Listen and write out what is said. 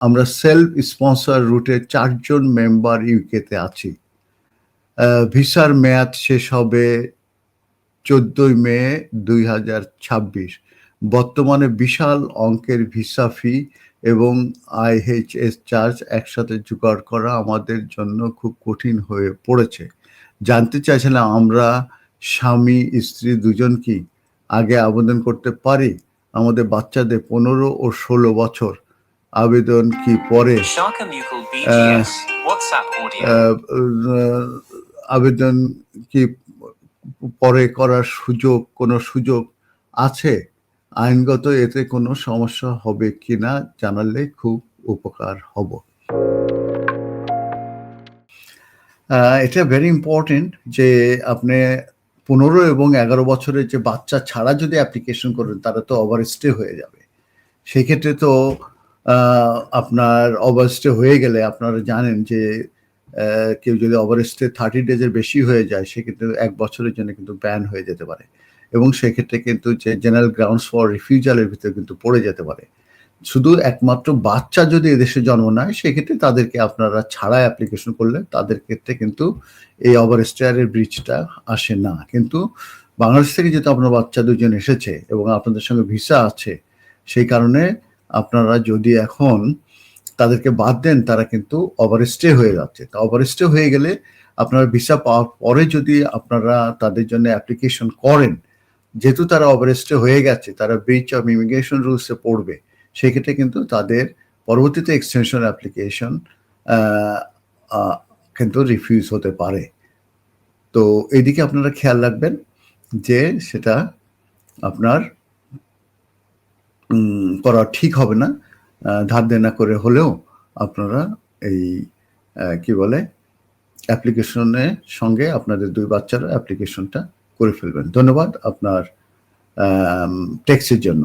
আমরা self sponsor রুটে চারজন মেম্বার ইউকেতে আছি। ভিসার মেয়াদ শেষ হবে চোদ্দই মে দুই হাজার ছাব্বিশ। বর্তমানে বিশাল অঙ্কের ভিসা ফি এবং আইএইচএস চার্জ একসাথে জোগাড় করা আমাদের জন্য খুব কঠিন হয়ে পড়েছে। জানতে চাইছিলাম আমরা স্বামী, স্ত্রী দুজন কি আগে আবেদন করতে পারি? আমাদের বাচ্চাদের পনেরো ও ষোলো বছর। আবেদন কি পরে? Audio. আহ, আহ, আবেদন কি পরে করার সুযোগ কোনো সুযোগ আছে? আইনগত এতে কোনো সমস্যা হবে কি না জানালে খুব উপকার হব। এটা ভেরি ইম্পর্টেন্ট যে আপনি পনেরো এবং এগারো বছরের যে বাচ্চা ছাড়া যদি অ্যাপ্লিকেশন করেন তারা তো ওভার স্টে হয়ে যাবে। সেক্ষেত্রে তো আপনার স্টে হয়ে গেলে আপনারা জানেন যে কেউ যদি ওভার স্টে থার্টি ডেজের বেশি হয়ে যায়, সেক্ষেত্রে এক বছরের জন্য কিন্তু ব্যান হয়ে যেতে পারে। এবং সেক্ষেত্রে কিন্তু যে জেনারেল গ্রাউন্ডস ফর রিফিউজালের ভিতরে কিন্তু পড়ে যেতে পারে। শুধু একমাত্র বাচ্চা যদি এদেশে জন্ম নেয়, সেক্ষেত্রে তাদেরকে আপনারা ছাড়া অ্যাপ্লিকেশন করলে তাদের ক্ষেত্রে কিন্তু এই ওভার স্টেয়ারের ব্রিজটা আসে না। কিন্তু বাংলাদেশ থেকে যেহেতু আপনার বাচ্চা দুজন এসেছে এবং আপনাদের সঙ্গে ভিসা আছে, সেই কারণে আপনারা যদি এখন তাদেরকে বাদ দেন, তারা কিন্তু ওভার স্টে হয়ে যাচ্ছে। তা ওভার স্টে হয়ে গেলে আপনারা ভিসা পাওয়ার পরে যদি আপনারা তাদের জন্য অ্যাপ্লিকেশন করেন, যেহেতু তারা ওভার স্টে হয়ে গেছে, তারা ব্রিচ অফ ইমিগ্রেশন রুলসে পড়বে, সেক্ষেত্রে কিন্তু তাদের পরবর্তীতে এক্সটেনশন অ্যাপ্লিকেশন কিন্তু রিফিউজ হতে পারে। তো এইদিকে আপনারা খেয়াল রাখবেন যে সেটা আপনার করা ঠিক হবে না। ধার দেনা করে হলেও আপনারা এই কি বলে অ্যাপ্লিকেশনের সঙ্গে আপনাদের দুই বাচ্চারা অ্যাপ্লিকেশনটা করে ফেলবেন। ধন্যবাদ আপনার টেক্সের জন্য।